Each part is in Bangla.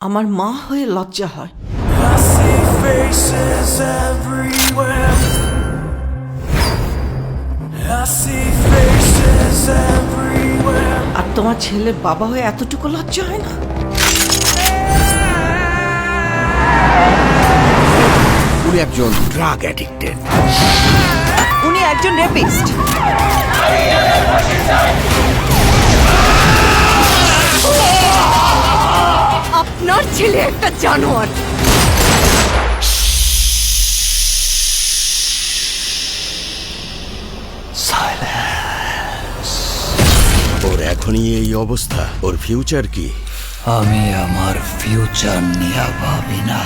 আমার মা হয়ে লজ্জা হয়. আর তোমার ছেলের বাবা হয়ে এতটুকু লজ্জা হয় না? উনি একজন ড্রাগ অ্যাডিক্টেড উনি একজন রেপিস্ট ছেলে একটা জানোয়ার। ওর এখনই এই অবস্থা। ওর ফিউচার কি? আমি আমার ফিউচার নিয়ে ভাবি না।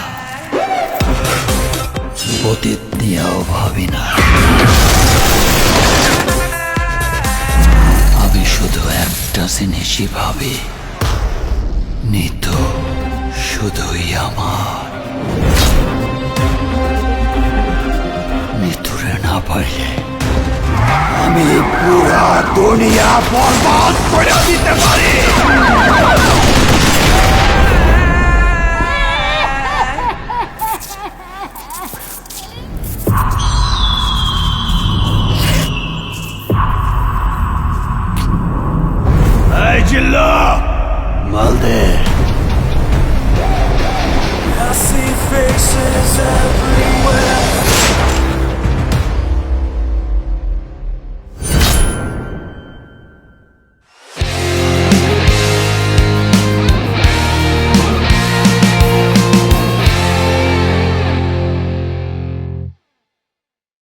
অতীত নিয়েও ভাবি না। আমি শুধু একটা জিনিসই ভাবি। নিত শুধুই আমার মৃত্যুরে না পারলে আমি পুরা দুনিয়া বরবাদ করে দিতে পারি Malde.